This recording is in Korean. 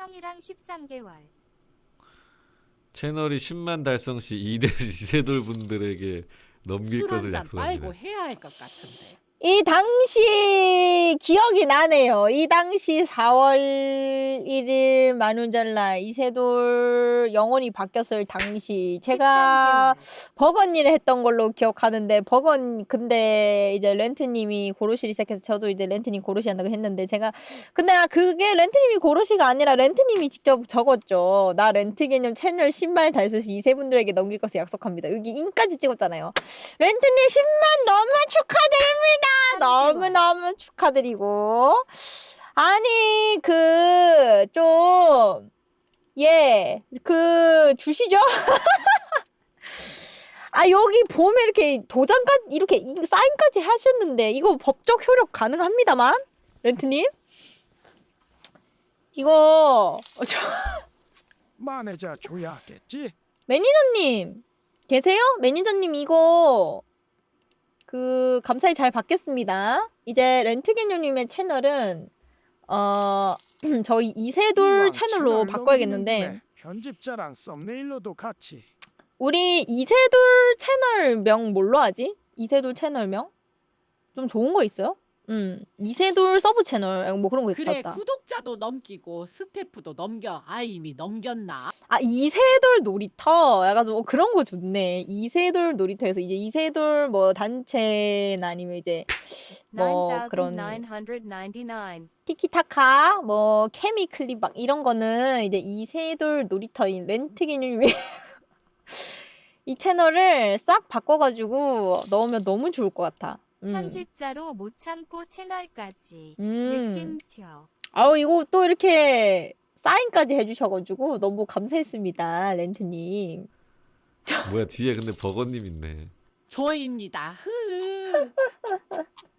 형이랑 13개월. 채널이 10만 달성 시 이대 이세돌 분들에게 넘길 술 것을 한잔 약속합니다. 빨고 해야 할 것 같은데. 이 당시 기억이 나네요. 이 당시 4월 1일 만운절날 이세돌 영혼이 바뀌었을 당시 제가 13개월. 버건 일을 했던 걸로 기억하는데 버건 근데 이제 렌트님이 고로시를 시작해서 저도 이제 렌트님 고로시 한다고 했는데 제가 근데 아, 그게 렌트님이 고로시가 아니라 렌트님이 직접 적었죠. 나 렌트 개념 채널 10만 달수시 이세 분들에게 넘길 것을 약속합니다. 여기 인까지 찍었잖아요. 렌트님 10만 너무 축하드립니다. 너무 너무 축하드리고 아니 그 좀 예, 그 주시죠? 아 여기 보면 이렇게 도장까지 이렇게 이- 사인까지 하셨는데 이거 법적 효력 가능합니다만 렌트님 이거 어, 저, 마네자 줘야겠지. 매니저님 계세요? 매니저님 이거 그 감사히 잘 받겠습니다. 이제 렌트게뇨님의 채널은 어 저희 이세돌 채널로 채널 바꿔야겠는데 김에 편집자랑 썸네일로도 같이. 우리 이세돌 채널 명 뭘로 하지? 이세돌 채널 명? 좀 좋은 거 있어요? 음 이세돌 서브 채널 뭐 그런 거 그래 있다. 구독자도 넘기고 스태프도 넘겨. 아 이미 넘겼나? 아 이세돌 놀이터 약간 좀 어, 그런 거 좋네. 이세돌 놀이터에서 이제 이세돌 뭐 단체나 아니면 이제 뭐 그런 9,999. 티키타카 뭐 케미 클립 막 이런 거는 이제 이세돌 놀이터인 렌트 기념이 이 채널을 싹 바꿔가지고 넣으면 너무 좋을 것 같아. 음. 편집자로 못 참고 채널까지. 음. 느낌표. 아우 이거 또 이렇게 사인까지 해주셔가지고 너무 감사했습니다 렌트님. 뭐야 뒤에 근데 버거님 있네. 저입니다. 흐.